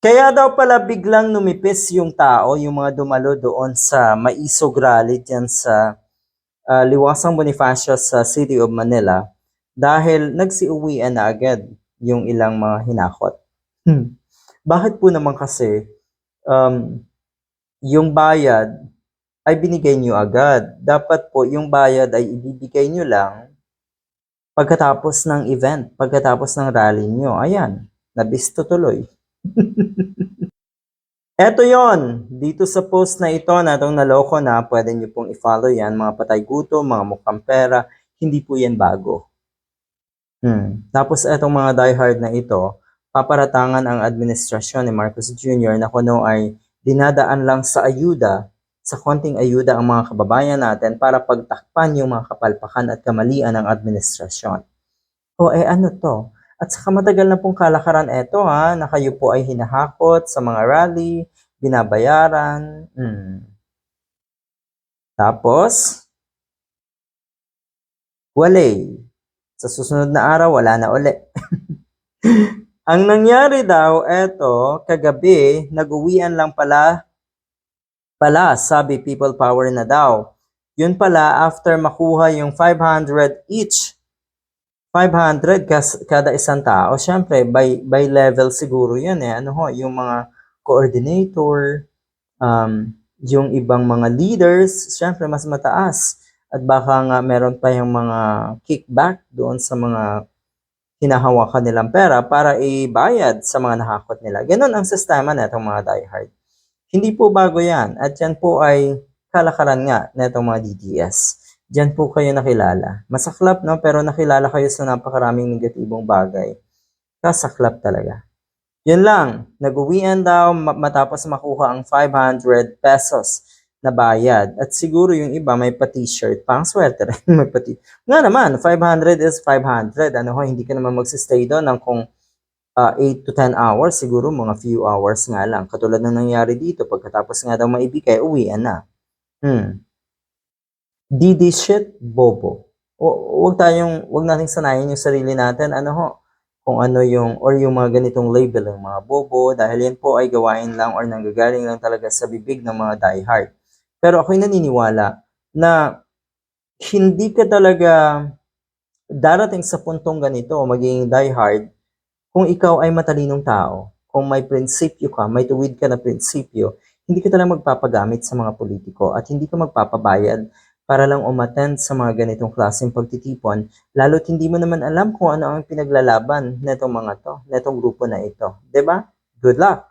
Kaya daw pala biglang numipis yung tao, yung mga dumalo doon sa Maisog Rally dyan sa ah, Liwasang Bonifacio sa City of Manila dahil nagsiuwian na agad yung ilang mga hinakot. Hmm. Bakit po naman kasi um, yung bayad ay binigay nyo agad? Dapat po yung bayad ay ibibigay nyo lang pagkatapos ng event, pagkatapos ng rally nyo. Ayan, nabisto tuloy. Eto yon dito sa post na ito na itong naloko na, pwede nyo pong i-follow yan, mga patay guto, mga mukhang pera, hindi po yan bago. Hmm. Tapos etong mga diehard na ito, paparatangan ang administrasyon ni Marcos Jr. na kuno ay dinadaan lang sa ayuda, sa konting ayuda ang mga kababayan natin para pagtakpan yung mga kapalpakan at kamalian ng administrasyon. O eh ano to? At saka matagal na pong kalakaran eto ha, na kayo po ay hinahakot sa mga rally, binabayaran. Hmm. Tapos, wale. Sa susunod na araw, wala na uli. Ang nangyari daw, eto, kagabi, nag-uwian lang pala, pala, sabi people power na daw. Yun pala, after makuha yung 500 each 500 kas, kada isang tao. Siyempre, by, by level siguro yan eh. Ano ho, yung mga coordinator, um, yung ibang mga leaders, siyempre mas mataas. At baka nga meron pa yung mga kickback doon sa mga hinahawakan nilang pera para ibayad sa mga nahakot nila. Ganon ang sistema na itong mga diehard. Hindi po bago yan. At yan po ay kalakaran nga na itong mga DDS. Diyan po kayo nakilala. Masaklap, no? Pero nakilala kayo sa napakaraming negatibong bagay. Kasaklap talaga. Yun lang. Nag-uwian daw ma- matapos makuha ang 500 pesos na bayad. At siguro yung iba may pa-t-shirt. Pang swerte rin. may pa Nga naman, 500 is 500. Ano ho, hindi ka naman magsistay doon ng kung uh, 8 to 10 hours. Siguro mga few hours nga lang. Katulad ng nangyari dito. Pagkatapos nga daw maibigay, uwian na. Hmm. DD shit, bobo. O, wag tayong, wag nating sanayin yung sarili natin, ano ho, kung ano yung, or yung mga ganitong label ng mga bobo, dahil yan po ay gawain lang or nanggagaling lang talaga sa bibig ng mga diehard. Pero ako'y naniniwala na hindi ka talaga darating sa puntong ganito, magiging diehard, kung ikaw ay matalinong tao, kung may prinsipyo ka, may tuwid ka na prinsipyo, hindi ka talaga magpapagamit sa mga politiko at hindi ka magpapabayad para lang umattend sa mga ganitong klaseng pagtitipon, lalo't hindi mo naman alam kung ano ang pinaglalaban netong mga to, netong grupo na ito. ba? Good luck!